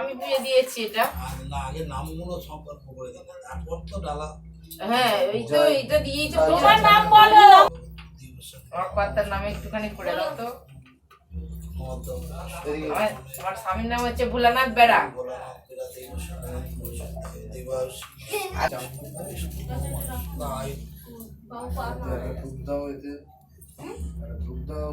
আমি ধুয়ে দিয়েছি এটা। না আগে নামগুলো সম্পর্ক করে দেবো তারপর তো ডালা। হ্যাঁ এই তো এটা দিয়েই তো তোমার নাম বলো। অকপাতার নামে একটুখানি করে দাও তো। আমার স্বামীর নাম হচ্ছে ভোলানাথ বেড়া। ধূপ দাও এতে ধূপ দাও।